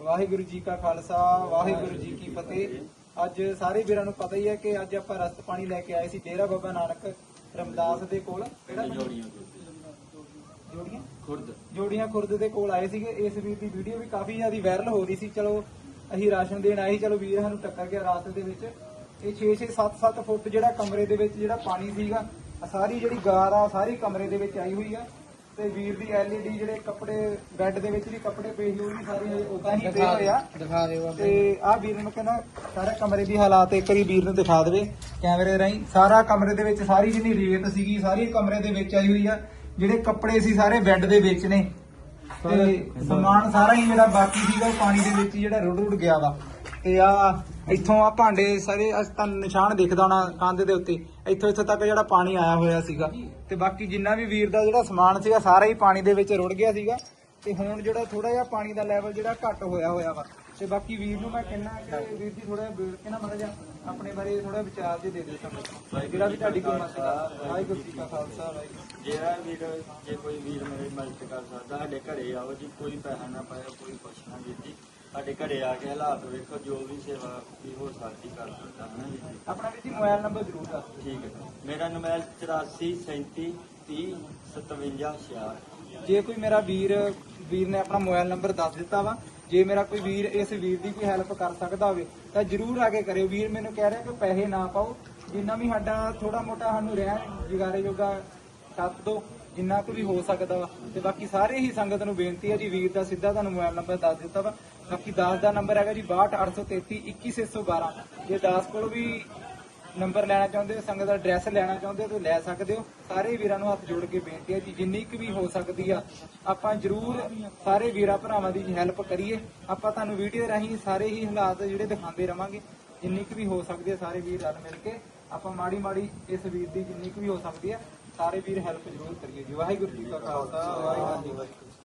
ਵਾਹਿਗੁਰੂ ਜੀ ਕਾ ਖਾਲਸਾ ਵਾਹਿਗੁਰੂ ਜੀ ਕੀ ਫਤਿਹ। ਅੱਜ ਸਾਰੇ ਵੀਰਾਂ ਨੂੰ ਪਤਾ ਹੀ ਹੈ ਕਿ ਅੱਜ ਆਪਾਂ ਰਸਤ ਪਾਣੀ ਲੈ ਕੇ ਆਏ ਸੀ ਡੇਰਾ ਬਾਬਾ ਨਾਨਕ ਰਮਦਾਸ ਦੇ ਕੋਲ? ਜੋੜੀਆਂ ਜੋੜੀਆਂ? ਖੁਰਦ। ਜੋੜੀਆਂ ਖੁਰਦ ਦੇ ਕੋਲ ਆਏ ਸੀਗੇ। ਇਸ ਵੀਰ ਦੀ ਵੀਡੀਓ ਵੀ ਕਾਫੀ ਜ਼ਿਆਦਾ ਵਾਇਰਲ ਹੋ ਰਹੀ ਸੀ। ਚਲੋ ਅਸੀਂ ਰਾਸ਼ਨ ਦੇਣ ਆਏ ਸੀ, ਚਲੋ ਵੀਰ ਸਾਨੂੰ ਟੱਕਰ ਗਿਆ ਰਾਤ ਦੇ ਵਿੱਚ। ਇਹ 6-6 7-7 ਫੁੱਟ ਜਿਹੜਾ ਕਮਰੇ ਦੇ ਵਿੱਚ ਜਿਹੜਾ ਪਾਣੀ ਸੀਗਾ ਸਾਰੀ ਜਿਹੜੀ ਗਾਰ ਆ ਸਾਰੀ ਕਮਰੇ ਦੇ ਵਿੱਚ ਆਈ ਹੋਈ ਆ। ਤੇ ਵੀਰ ਦੀ ਐਲਈਡੀ ਜਿਹੜੇ ਕੱਪੜੇ ਬੈੱਡ ਦੇ ਵਿੱਚ ਵੀ ਕੱਪੜੇ ਪਏ ਸੀ ਉਹ ਵੀ ਸਾਰੇ ਉਦਾਂ ਹੀ ਪਏ ਹੋਏ ਆ। ਦਿਖਾ ਦਿਓ ਤੇ ਆ ਵੀਰ ਨੂੰ ਕਹਿੰਦਾ ਸਾਰਾ ਕਮਰੇ ਦੀ ਹਾਲਾਤ ਇੱਕ ਵਾਰੀ ਵੀਰ ਨੂੰ ਦਿਖਾ ਦੇਵੇ ਕੈਮਰੇ ਰਾਹੀਂ। ਸਾਰਾ ਕਮਰੇ ਦੇ ਵਿੱਚ ਸਾਰੀ ਜਿੰਨੀ ਰੇਤ ਸੀਗੀ ਸਾਰੀ ਕਮਰੇ ਦੇ ਵਿੱਚ ਆਈ ਹੋਈ ਆ। ਜਿਹੜੇ ਕੱਪੜੇ ਸੀ ਸਾਰੇ ਬੈੱਡ ਦੇ ਵਿੱਚ ਨੇ। ਤੇ ਸਮਾਨ ਸਾਰਾ ਹੀ ਜਿਹੜਾ ਬਾਕੀ ਸੀਗਾ ਉਹ ਪਾਣੀ ਦੇ ਵਿੱਚ ਜਿਹੜਾ ਰੁੜ ਰੁੜ ਗਿਆ ਵਾ। ਤੇ ਆ ਇੱਥੋਂ ਆ ਭਾਂਡੇ ਸਾਰੇ ਅਸ ਤੁਹਾਨੂੰ ਨਿਸ਼ਾਨ ਦਿਖਦਾ ਹੋਣਾ ਕੰਧ ਦੇ ਉੱਤੇ। ਇੱਥੋਂ ਇੱਥੋਂ ਤੱਕ ਜਿਹੜਾ ਪਾਣੀ ਆਇਆ ਹੋਇਆ ਸੀਗਾ। ਤੇ ਬਾਕੀ ਜਿੰਨਾ ਵੀ ਵੀਰ ਦਾ ਜਿਹੜਾ ਸਮਾਨ ਸੀਗਾ, ਸਾਰਾ ਹੀ ਪਾਣੀ ਦੇ ਵਿੱਚ ਰੁੜ ਗਿਆ ਸੀਗਾ। ਤੇ ਹੁਣ ਜਿਹੜਾ ਥੋੜਾ ਜਿਹਾ ਪਾਣੀ ਦਾ ਲੈਵਲ ਜਿਹੜਾ ਘੱਟ ਹੋਇਆ ਹੋਇਆ ਵਾ। ਤੇ ਬਾਕੀ ਵੀਰ ਨੂੰ ਮੈਂ ਕਹਿੰਦਾ ਕਿ ਵੀਰ ਜੀ ਥੋੜਾ ਬੇੜ ਕੇ ਨਾ ਮੜਾ ਜਾ ਆਪਣੇ ਬਾਰੇ ਥੋੜਾ ਵਿਚਾਰ ਜੇ ਦੇ ਦਿਓ ਸਾਨੂੰ। ਜਿਹੜਾ ਵੀ ਤੁਹਾਡੀ ਕੋਈ ਮਸਲਾ ਵਾਹਿਗੁਰੂ ਜੀ ਕਾ ਖਾਲਸਾ, ਵਾਹਿਗੁਰੂ ਜਿਹੜਾ ਵੀਰ, ਜੇ ਕੋਈ ਵੀਰ ਮੇਰੀ ਮਦਦ ਕਰ ਸਕਦਾ, ਸਾਡੇ ਘਰੇ ਆਓ ਜੀ, ਕੋਈ ਪੈਸਾ ਨਾ ਪਾਇਆ ਕੋਈ ਕੁਛ ਨਾ ਵੀਰ ਸਾਡੇ ਘਰੇ ਆ ਕੇ ਹਾਲਾਤ ਵੇਖੋ ਜੋ ਵੀ ਸੇਵਾ ਵੀ ਹੋ ਸਕਦੀ ਕਰ ਸਕਦਾ। ਹੈ ਜੀ ਆਪਣਾ ਵੀਰ ਜੀ ਮੋਬਾਈਲ ਨੰਬਰ ਜ਼ਰੂਰ ਦੱਸ ਦਿਓ। ਠੀਕ ਹੈ ਮੇਰਾ ਨੰਬਰ 84 37 30 57 66 ਜੇ ਕੋਈ ਮੇਰਾ ਵੀਰ ਵੀਰ ਨੇ ਆਪਣਾ ਮੋਬਾਈਲ ਨੰਬਰ ਦੱਸ ਦਿੱਤਾ ਵਾ ਜੇ ਮੇਰਾ ਕੋਈ ਵੀਰ ਇਸ ਵੀਰ ਦੀ ਕੋਈ ਹੈਲਪ ਕਰ ਸਕਦਾ ਹੋਵੇ ਤਾਂ ਜਰੂਰ ਆ ਕੇ ਕਰਿਓ। ਵੀਰ ਮੈਨੂੰ ਕਹਿ ਰਿਹਾ ਕਿ ਪੈਸੇ ਨਾ ਪਾਓ। ਜਿੰਨਾ ਵੀ ਸਾਡਾ ਥੋੜਾ ਮੋਟਾ ਸਾਨੂੰ ਰਹਿਣ ਜੁਗਾਰੇ ਜੋਗਾ ਸੱਤ ਦੋ ਜਿੰਨਾ ਕੁ ਵੀ ਹੋ ਸਕਦਾ ਵਾ। ਤੇ ਬਾਕੀ ਸਾਰੇ ਹੀ ਸੰਗਤ ਨੂੰ ਬੇਨਤੀ ਹੈ ਜੀ, ਵੀਰ ਦਾ ਸਿੱਧਾ ਤੁਹਾਨੂੰ ਮੋਬਾਈਲ ਨੰਬਰ ਦੱਸ ਦਿੱਤਾ ਵਾ। ਬਾਕੀ ਦਾਸ ਦਾ ਨੰਬਰ ਹੈਗਾ ਜੀ 62833 21612 ਜੇ ਦਾਸ ਕੋਲ ਵੀ ਨੰਬਰ ਲੈਣਾ ਚਾਹੁੰਦੇ ਹੋ, ਸੰਗਤ ਦਾ ਐਡਰੈਸ ਲੈਣਾ ਚਾਹੁੰਦੇ ਹੋ, ਤਾਂ ਲੈ ਸਕਦੇ ਹੋ। ਸਾਰੇ ਵੀਰਾਂ ਨੂੰ ਹੱਥ ਜੋੜ ਕੇ ਬੇਨਤੀ ਹੈ ਜੀ, ਜਿੰਨੀ ਕੁ ਵੀ ਹੋ ਸਕਦੀ ਆ, ਆਪਾਂ ਜਰੂਰ ਸਾਰੇ ਵੀਰਾਂ ਭਰਾਵਾਂ ਦੀ ਹੈਲਪ ਕਰੀਏ। ਆਪਾਂ ਤੁਹਾਨੂੰ ਵੀਡੀਓ ਰਾਹੀਂ ਸਾਰੇ ਹੀ ਹਾਲਾਤ ਜਿਹੜੇ ਦਿਖਾਉਂਦੇ ਰਵਾਂਗੇ। ਜਿੰਨੀ ਕੁ ਵੀ ਹੋ ਸਕਦੀ ਆ, ਸਾਰੇ ਵੀਰ ਰਲ ਮਿਲ ਕੇ ਆਪਾਂ ਮਾੜੀ ਮਾੜੀ ਇਸ ਵੀਰ ਦੀ ਜਿੰਨੀ ਕੁ ਵੀ ਹੋ ਸਕਦੀ ਆ ਸਾਰੇ ਵੀਰ ਹੈਲਪ ਜਰੂਰ ਕਰੀਏ ਜੀ। ਵਾਹਿਗੁਰੂ ਜੀ ਕਾ ਖਾਲਸਾ ਵਾਹਿਗੁਰੂ ਜੀ ਕੀ ਫਤਿਹ।